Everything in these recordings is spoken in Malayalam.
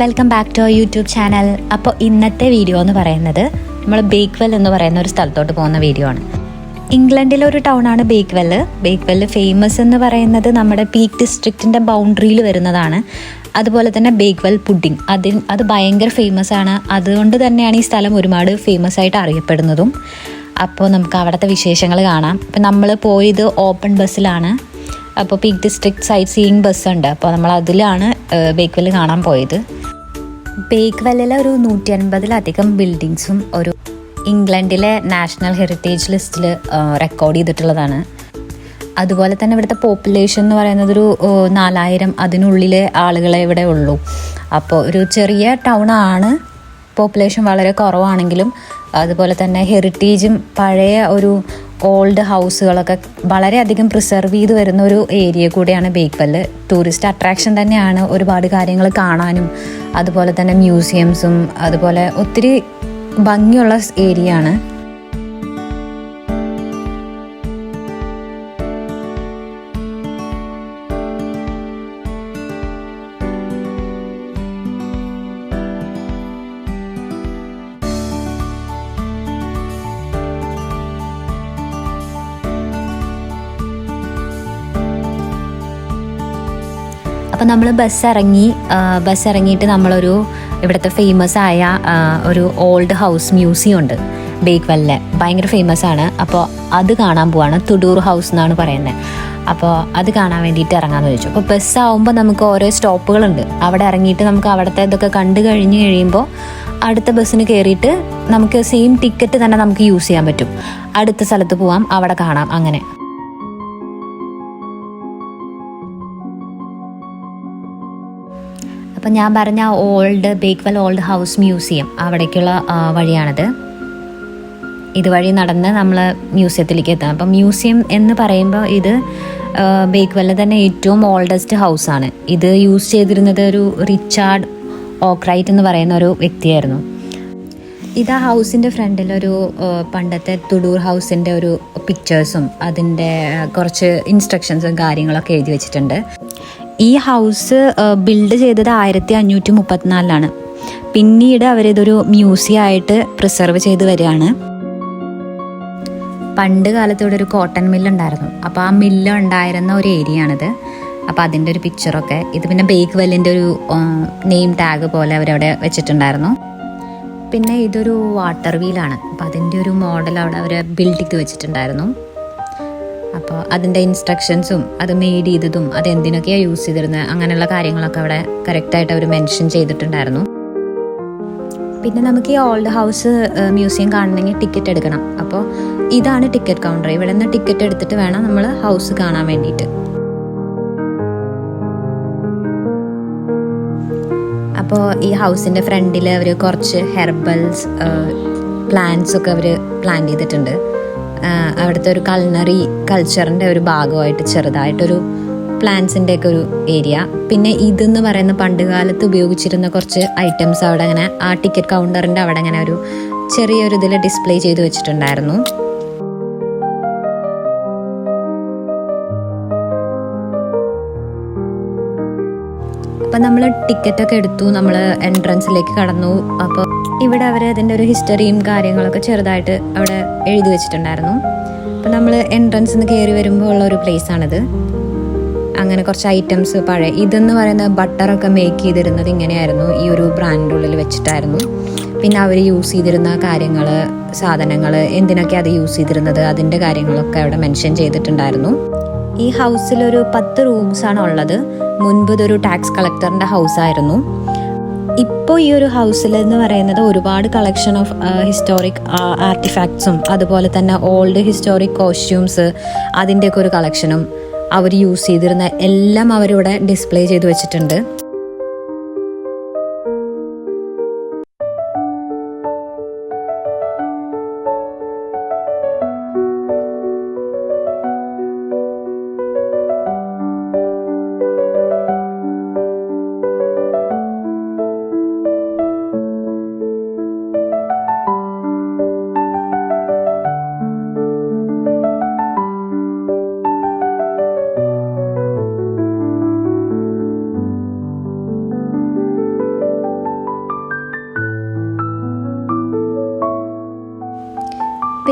Welcome back to YouTube channel അപ്പോൾ ഇന്നത്തെ വീഡിയോ എന്ന് പറയുന്നത് നമ്മൾ ബേക്ക്വെൽ എന്ന് പറയുന്ന ഒരു സ്ഥലത്തോട്ട് പോകുന്ന വീഡിയോ ആണ്. ഇംഗ്ലണ്ടിലെ ഒരു ടൗണാണ് ബേക്ക്വെൽ ബേക്ക്വെൽ ഫേമസ് എന്ന് പറയുന്നത് നമ്മുടെ പീക്ക് ഡിസ്ട്രിക്റ്റിന്റെ ബൗണ്ടറിയിൽ വരുന്നതാണ്. അതുപോലെ തന്നെ ബേക്ക്വെൽ പുഡിംഗ് അതിൽ അത് ഭയങ്കര ഫേമസ് ആണ്. അതുകൊണ്ട് തന്നെയാണ് ഈ സ്ഥലം ഒരുപാട് ഫേമസ് ആയിട്ട് അറിയപ്പെടുന്നതും. അപ്പോൾ നമുക്ക് അവിടുത്തെ വിശേഷങ്ങൾ കാണാം. ഇപ്പം നമ്മൾ പോയത് ഓപ്പൺ ബസ്സിലാണ് അപ്പോൾ പീക്ക് ഡിസ്ട്രിക്ട് സൈറ്റ് സീയിങ് ബസ്സുണ്ട് അപ്പോൾ നമ്മൾ അതിലാണ് ബേക്ക്വെൽ കാണാൻ പോയത്. ബേക്ക്വെല്ലിലെ ഒരു നൂറ്റി അൻപതിലധികം ബിൽഡിങ്സും ഒരു ഇംഗ്ലണ്ടിലെ നാഷണൽ ഹെറിറ്റേജ് ലിസ്റ്റിൽ റെക്കോർഡ് ചെയ്തിട്ടുള്ളതാണ്. അതുപോലെ തന്നെ ഇവിടുത്തെ പോപ്പുലേഷൻ എന്ന് പറയുന്നത് ഒരു നാലായിരം അതിനുള്ളിലെ ആളുകളെ ഇവിടെ ഉള്ളൂ. അപ്പോൾ ഒരു ചെറിയ ടൗൺ ആണ്. പോപ്പുലേഷൻ വളരെ കുറവാണെങ്കിലും അതുപോലെ തന്നെ ഹെറിറ്റേജും പഴയ ഒരു ഓൾഡ് ഹൗസുകളൊക്കെ വളരെയധികം പ്രിസർവ് ചെയ്ത് വരുന്ന ഒരു ഏരിയ കൂടിയാണ് ബേക്കൽ ടൂറിസ്റ്റ് അട്രാക്ഷൻ തന്നെയാണ് ഒരുപാട് കാര്യങ്ങൾ കാണാനും അതുപോലെ തന്നെ മ്യൂസിയംസും അതുപോലെ ഒത്തിരി ഭംഗിയുള്ള ഏരിയ ആണ്. അപ്പോൾ നമ്മൾ ബസ് ഇറങ്ങി ബസ് ഇറങ്ങിയിട്ട് നമ്മളൊരു ഇവിടുത്തെ ഫേമസ് ആയ ഒരു ഓൾഡ് ഹൗസ് മ്യൂസിയം ഉണ്ട് ബേക്ക്വെല്ലിലെ ഭയങ്കര ഫേമസ് ആണ്. അപ്പോൾ അത് കാണാൻ പോവാണ്. തുടൂർ ഹൗസ് എന്നാണ് പറയുന്നത് അപ്പോൾ അത് കാണാൻ വേണ്ടിയിട്ട് ഇറങ്ങാമെന്ന് ചോദിച്ചു അപ്പോൾ ബസ് ആവുമ്പോൾ നമുക്ക് ഓരോ സ്റ്റോപ്പുകളുണ്ട്. അവിടെ ഇറങ്ങിയിട്ട് നമുക്ക് അവിടുത്തെ ഇതൊക്കെ കണ്ടു കഴിഞ്ഞ് കഴിയുമ്പോൾ അടുത്ത ബസ്സിന് കയറിയിട്ട് നമുക്ക് സെയിം ടിക്കറ്റ് തന്നെ നമുക്ക് യൂസ് ചെയ്യാൻ പറ്റും. അടുത്ത സ്ഥലത്ത് പോവാം അവിടെ കാണാം അങ്ങനെ. അപ്പം ഞാൻ പറഞ്ഞ old Bakewell old house museum അവിടേക്കുള്ള വഴിയാണത്. ഇതുവഴി നടന്ന് നമ്മൾ മ്യൂസിയത്തിലേക്ക് എത്താം. അപ്പം മ്യൂസിയം എന്ന് പറയുമ്പോൾ ഇത് ബേക്ക്വെല്ലിൽ തന്നെ ഏറ്റവും ഓൾഡസ്റ്റ് ഹൗസാണ് ഇത് യൂസ് ചെയ്തിരുന്നത് ഒരു റിച്ചാർഡ് ഓക്രൈറ്റ് എന്ന് പറയുന്ന ഒരു വ്യക്തിയായിരുന്നു. ഇത് ആ ഹൗസിന്റെ ഫ്രണ്ടിലൊരു പണ്ടത്തെ തുടൂർ ഹൗസിന്റെ ഒരു പിക്ചേഴ്സും അതിന്റെ കുറച്ച് ഇൻസ്ട്രക്ഷൻസും കാര്യങ്ങളൊക്കെ എഴുതി വെച്ചിട്ടുണ്ട്. ഈ ഹൗസ് ബിൽഡ് ചെയ്തത് ആയിരത്തി അഞ്ഞൂറ്റി മുപ്പത്തിനാലിലാണ് പിന്നീട് അവരിതൊരു മ്യൂസിയം ആയിട്ട് പ്രിസർവ് ചെയ്ത് വരികയാണ്. പണ്ട് കാലത്ത് ഇവിടെ ഒരു കോട്ടൺ മില്ലുണ്ടായിരുന്നു അപ്പോൾ ആ മില്ല് ഉണ്ടായിരുന്ന ഒരു ഏരിയ ആണിത്. അപ്പോൾ അതിന്റെ ഒരു പിക്ചറൊക്കെ ഇത് പിന്നെ ബേക്ക് വെല്ലിന്റെ ഒരു നെയിം ടാഗ് പോലെ അവരവിടെ വെച്ചിട്ടുണ്ടായിരുന്നു. പിന്നെ ഇതൊരു വാട്ടർ വീലാണ് അപ്പോൾ അതിന്റെ ഒരു മോഡൽ അവിടെ അവർ ബിൽഡ് ചെയ്ത് വെച്ചിട്ടുണ്ടായിരുന്നു. അപ്പോൾ അതിന്റെ ഇൻസ്ട്രക്ഷൻസും അത് മെയ്ഡ് ചെയ്തതും അത് എന്തിനൊക്കെയാണ് യൂസ് ചെയ്തിരുന്നത് അങ്ങനെയുള്ള കാര്യങ്ങളൊക്കെ അവിടെ കറക്റ്റായിട്ട് അവർ മെൻഷൻ ചെയ്തിട്ടുണ്ടായിരുന്നു. പിന്നെ നമുക്ക് ഈ ഓൾഡ് ഹൗസ് മ്യൂസിയം കാണണമെങ്കിൽ ടിക്കറ്റ് എടുക്കണം. അപ്പോൾ ഇതാണ് ടിക്കറ്റ് കൗണ്ടർ ഇവിടെ നിന്ന് ടിക്കറ്റ് എടുത്തിട്ട് വേണം നമ്മൾ ഹൗസ് കാണാൻ വേണ്ടിയിട്ട്. അപ്പോൾ ഈ ഹൗസിന്റെ ഫ്രണ്ടിൽ അവർ കുറച്ച് ഹെർബൽസ് പ്ലാന്റ്സ് ഒക്കെ അവർ പ്ലാൻ ചെയ്തിട്ടുണ്ട്. അവിടുത്തെ ഒരു കൾണറി കൾച്ചറിന്റെ ഒരു ഭാഗമായിട്ട് ചെറുതായിട്ടൊരു പ്ലാന്റ്സിന്റെ ഒക്കെ ഒരു ഏരിയ പിന്നെ ഇതെന്ന് പറയുന്ന പണ്ട് കാലത്ത് ഉപയോഗിച്ചിരുന്ന കുറച്ച് ഐറ്റംസ് അവിടെ അങ്ങനെ ആ ടിക്കറ്റ് കൗണ്ടറിന്റെ അവിടെ അങ്ങനെ ഒരു ചെറിയൊരു ഇതിൽ ഡിസ്പ്ലേ ചെയ്ത് വെച്ചിട്ടുണ്ടായിരുന്നു. അപ്പം നമ്മൾ ടിക്കറ്റൊക്കെ എടുത്തു നമ്മൾ എൻട്രൻസിലേക്ക് കടന്നു. അപ്പോൾ ഇവിടെ അവർ അതിന്റെ ഒരു ഹിസ്റ്ററിയും കാര്യങ്ങളൊക്കെ ചെറുതായിട്ട് അവിടെ എഴുതി വെച്ചിട്ടുണ്ടായിരുന്നു. അപ്പോൾ നമ്മൾ എൻട്രൻസ് നിന്ന് കയറി വരുമ്പോൾ ഉള്ള ഒരു പ്ലേസ് ആണിത്. അങ്ങനെ കുറച്ച് ഐറ്റംസ് പഴയ ഇതെന്ന് പറയുന്ന ബട്ടറൊക്കെ മേക്ക് ചെയ്തിരുന്നത് ഇങ്ങനെയായിരുന്നു. ഈ ഒരു ബ്രാൻഡുള്ളിൽ വെച്ചിട്ടായിരുന്നു. പിന്നെ അവർ യൂസ് ചെയ്തിരുന്ന കാര്യങ്ങൾ സാധനങ്ങൾ എന്തിനൊക്കെ അത് യൂസ് ചെയ്തിരുന്നത് അതിന്റെ കാര്യങ്ങളൊക്കെ അവിടെ മെൻഷൻ ചെയ്തിട്ടുണ്ടായിരുന്നു. ഈ ഹൗസിൽ ഒരു പത്ത് റൂംസ് ആണ് ഉള്ളത്. മുൻപ് ഇതൊരു ടാക്സ് കളക്ടറിന്റെ ഹൗസായിരുന്നു ഇപ്പോൾ ഈ ഒരു ഹൗസിൽ എന്ന് പറയുന്നത് ഒരുപാട് കളക്ഷൻ ഓഫ് ഹിസ്റ്റോറിക് ആർട്ടിഫാക്ട്സും അതുപോലെ തന്നെ ഓൾഡ് ഹിസ്റ്റോറിക് കോസ്റ്റ്യൂംസ് അതിന്റെയൊക്കെ ഒരു കളക്ഷനും അവർ യൂസ് ചെയ്തിരുന്ന എല്ലാം അവരിവിടെ ഡിസ്പ്ലേ ചെയ്ത് വെച്ചിട്ടുണ്ട്.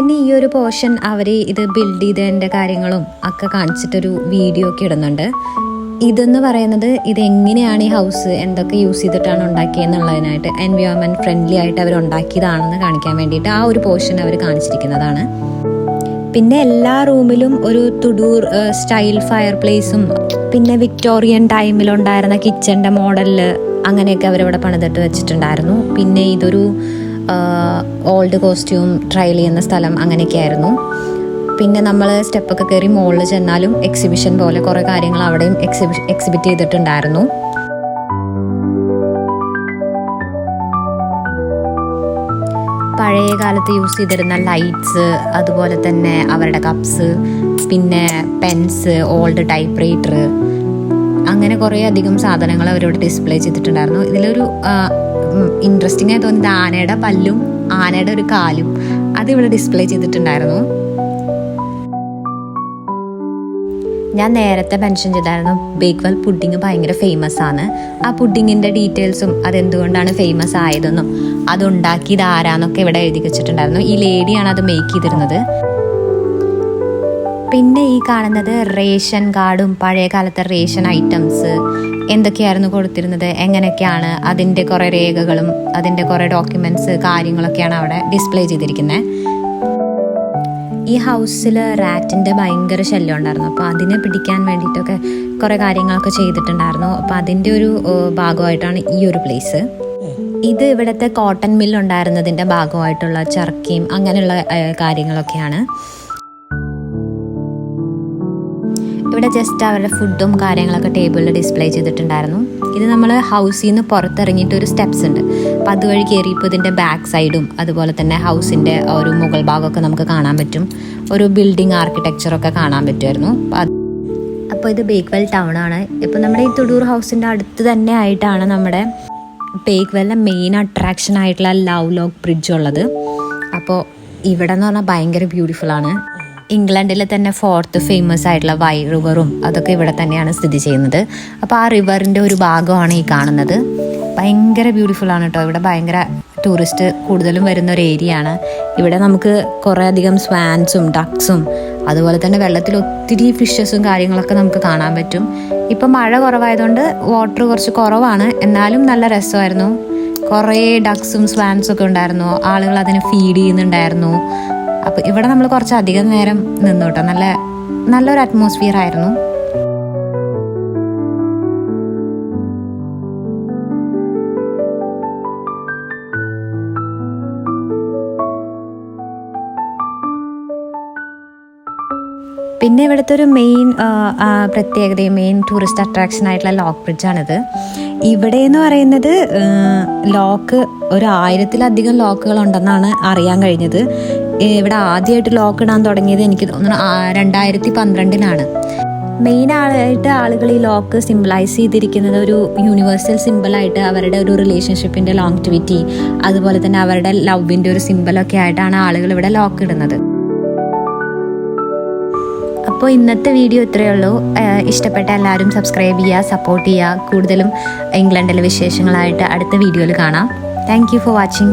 പിന്നെ ഈ ഒരു പോർഷൻ അവർ ഇത് ബിൽഡ് ചെയ്തതിന്റെ കാര്യങ്ങളും ഒക്കെ കാണിച്ചിട്ടൊരു വീഡിയോ ഒക്കെ ഇടുന്നുണ്ട്. ഇതെന്ന് പറയുന്നത് ഇതെങ്ങനെയാണ് ഈ ഹൗസ് എന്തൊക്കെ യൂസ് ചെയ്തിട്ടാണ് ഉണ്ടാക്കിയെന്നുള്ളതിനായിട്ട് എൻവയോൺമെന്റ് ഫ്രണ്ട്ലി ആയിട്ട് അവർ ഉണ്ടാക്കിയതാണെന്ന് കാണിക്കാൻ വേണ്ടിയിട്ട് ആ ഒരു പോർഷൻ അവർ കാണിച്ചിരിക്കുന്നതാണ്. പിന്നെ എല്ലാ റൂമിലും ഒരു തുടൂർ സ്റ്റൈൽ ഫയർ പ്ലേസും പിന്നെ വിക്ടോറിയൻ ടൈമിലുണ്ടായിരുന്ന കിച്ചന്റെ മോഡലിൽ അങ്ങനെയൊക്കെ അവരവിടെ പണിതിട്ട് വെച്ചിട്ടുണ്ടായിരുന്നു. പിന്നെ ഇതൊരു ഓൾഡ് കോസ്റ്റ്യൂം ട്രയൽ ചെയ്യുന്ന സ്ഥലം അങ്ങനെയൊക്കെ ആയിരുന്നു പിന്നെ നമ്മൾ സ്റ്റെപ്പൊക്കെ കയറി മുകളിൽ ചെന്നാലും എക്സിബിഷൻ പോലെ കുറേ കാര്യങ്ങൾ അവിടെയും എക്സിബി എക്സിബിറ്റ് ചെയ്തിട്ടുണ്ടായിരുന്നു. പഴയ കാലത്ത് യൂസ് ചെയ്തിരുന്ന ലൈറ്റ്സ് അതുപോലെ തന്നെ അവരുടെ കപ്സ് പിന്നെ പെൻസ് ഓൾഡ് ടൈപ്പ് റൈറ്റർ അങ്ങനെ കുറേ അധികം സാധനങ്ങൾ അവരോട് ഡിസ്പ്ലേ ചെയ്തിട്ടുണ്ടായിരുന്നു. ഇതിലൊരു ഇൻട്രസ്റ്റിംഗ് ആയി തോന്നിയത് ആനയുടെ പല്ലും ആനയുടെ ഒരു കാലും. അത് ഇവിടെ ഡിസ്പ്ലേ ചെയ്തിട്ടുണ്ടായിരുന്നു. ഞാൻ നേരത്തെ മെൻഷൻ ചെയ്തായിരുന്നു ബേക്ക്വൽ പുഡിങ് ഭയങ്കര ഫേമസ് ആണ്. ആ പുഡിങ്ങിന്റെ ഡീറ്റെയിൽസും അതെന്തുകൊണ്ടാണ് ഫേമസ് ആയതെന്നും അതുണ്ടാക്കിയത് ആരാന്നൊക്കെ ഇവിടെ എഴുതി വെച്ചിട്ടുണ്ടായിരുന്നു. ഈ ലേഡിയാണ് അത് മേക്ക് ചെയ്തിരുന്നത്. പിന്നെ ഈ കാണുന്നത് റേഷൻ കാർഡും പഴയ കാലത്തെ റേഷൻ ഐറ്റംസ് എന്തൊക്കെയായിരുന്നു കൊടുത്തിരുന്നത്? എങ്ങനെയൊക്കെയാണ് അതിന്റെ കുറേ രേഖകളും അതിന്റെ കുറേ ഡോക്യുമെന്റ്സ് കാര്യങ്ങളൊക്കെയാണ് അവിടെ ഡിസ്പ്ലേ ചെയ്തിരിക്കുന്നത് ഈ ഹൗസിൽ റാറ്റിന്റെ ഭയങ്കര ശല്യം ഉണ്ടായിരുന്നു. അപ്പോൾ അതിനെ പിടിക്കാൻ വേണ്ടിയിട്ടൊക്കെ കുറേ കാര്യങ്ങളൊക്കെ ചെയ്തിട്ടുണ്ടായിരുന്നു. അപ്പോൾ അതിന്റെ ഒരു ഭാഗമായിട്ടാണ് ഈ ഒരു പ്ലേസ് ഇത് ഇവിടുത്തെ കോട്ടൺ മില്ലുണ്ടായിരുന്നതിന്റെ ഭാഗമായിട്ടുള്ള ചർക്കയും അങ്ങനെയുള്ള കാര്യങ്ങളൊക്കെയാണ്. ഇവിടെ ജസ്റ്റ് അവരുടെ ഫുഡും കാര്യങ്ങളൊക്കെ ടേബിളിൽ ഡിസ്പ്ലേ ചെയ്തിട്ടുണ്ടായിരുന്നു. ഇത് നമ്മൾ ഹൗസിൽ നിന്ന് പുറത്തിറങ്ങിയിട്ട് ഒരു സ്റ്റെപ്സ് ഉണ്ട്. അപ്പോൾ അതുവഴി കയറിയപ്പോൾ ഇതിന്റെ ബാക്ക് സൈഡും അതുപോലെ തന്നെ ഹൗസിന്റെ ഒരു മുകൾ ഭാഗമൊക്കെ നമുക്ക് കാണാൻ പറ്റും. ഒരു ബിൽഡിംഗ് ആർക്കിടെക്ചറൊക്കെ കാണാൻ പറ്റുമായിരുന്നു. അപ്പോൾ ഇത് ബേക്ക്വെൽ ടൗൺ ആണ്. ഇപ്പോൾ നമ്മുടെ ഈ തുടൂർ ഹൗസിന്റെ അടുത്ത് തന്നെ ആയിട്ടാണ് നമ്മുടെ ബേക്ക്വെല്ലിലെ മെയിൻ അട്രാക്ഷൻ ആയിട്ടുള്ള ലവ് ലോക്ക് ബ്രിഡ്ജ് ഉള്ളത്. അപ്പോൾ ഇവിടെ എന്ന് പറഞ്ഞാൽ ഭയങ്കര ബ്യൂട്ടിഫുൾ ആണ്. ഇംഗ്ലണ്ടിലെ തന്നെ ഫോർത്ത് ഫേമസ് ആയിട്ടുള്ള വൈ റിവറും അതൊക്കെ ഇവിടെ തന്നെയാണ് സ്ഥിതി ചെയ്യുന്നത്. അപ്പോൾ ആ റിവറിന്റെ ഒരു ഭാഗമാണ് ഈ കാണുന്നത്. ഭയങ്കര ബ്യൂട്ടിഫുൾ ആണ് കേട്ടോ ഇവിടെ ഭയങ്കര ടൂറിസ്റ്റ് കൂടുതലും വരുന്ന ഒരു ഏരിയ ആണ്. ഇവിടെ നമുക്ക് കുറേ അധികം സ്വാൻസും ഡക്സും അതുപോലെ തന്നെ വെള്ളത്തിൽ ഒത്തിരി ഫിഷസും കാര്യങ്ങളൊക്കെ നമുക്ക് കാണാൻ പറ്റും. ഇപ്പം മഴ കുറവായതുകൊണ്ട് വാട്ടർ കുറച്ച് കുറവാണ്. എന്നാലും നല്ല രസമായിരുന്നു. കുറേ ഡക്സും സ്വാൻസും ഒക്കെ ഉണ്ടായിരുന്നു. ആളുകൾ അതിനെ ഫീഡ് ചെയ്യുന്നുണ്ടായിരുന്നു. ഇവിടെ നമ്മൾ കുറച്ച് അധികം നേരം നിന്നു കേട്ടോ. നല്ല നല്ലൊരു അറ്റ്മോസ്ഫിയർ ആയിരുന്നു. പിന്നെ ഇവിടുത്തെ ഒരു മെയിൻ പ്രത്യേകതയും മെയിൻ ടൂറിസ്റ്റ് അട്രാക്ഷൻ ആയിട്ടുള്ള ലോക്ക് ബ്രിഡ്ജാണിത് ഇവിടെ എന്ന് പറയുന്നത് ലോക്ക് ഒരു ആയിരത്തിലധികം ലോക്കുകൾ ഉണ്ടെന്നാണ് അറിയാൻ കഴിഞ്ഞത്. ഇവിടെ ആദ്യമായിട്ട് ലോക്ക് ഇടാൻ തുടങ്ങിയത് എനിക്ക് തോന്നുന്നു രണ്ടായിരത്തി പന്ത്രണ്ടിലാണ് മെയിൻ ആളായിട്ട് ആളുകൾ ഈ ലോക്ക് സിമ്പിളൈസ് ചെയ്തിരിക്കുന്നത് ഒരു യൂണിവേഴ്സൽ സിമ്പിളായിട്ട് അവരുടെ ഒരു റിലേഷൻഷിപ്പിന്റെ ലോങ്റ്റിവിറ്റി അതുപോലെ തന്നെ അവരുടെ ലവിന്റെ ഒരു സിമ്പിളൊക്കെ ആയിട്ടാണ് ആളുകൾ ഇവിടെ ലോക്ക് ഇടുന്നത്. അപ്പോൾ ഇന്നത്തെ വീഡിയോ ഇത്രയേ ഉള്ളൂ. ഇഷ്ടപ്പെട്ട എല്ലാവരും സബ്സ്ക്രൈബ് ചെയ്യുക സപ്പോർട്ട് ചെയ്യുക. കൂടുതലും ഇംഗ്ലണ്ടിലെ വിശേഷങ്ങളായിട്ട് അടുത്ത വീഡിയോയിൽ കാണാം. Thank for watching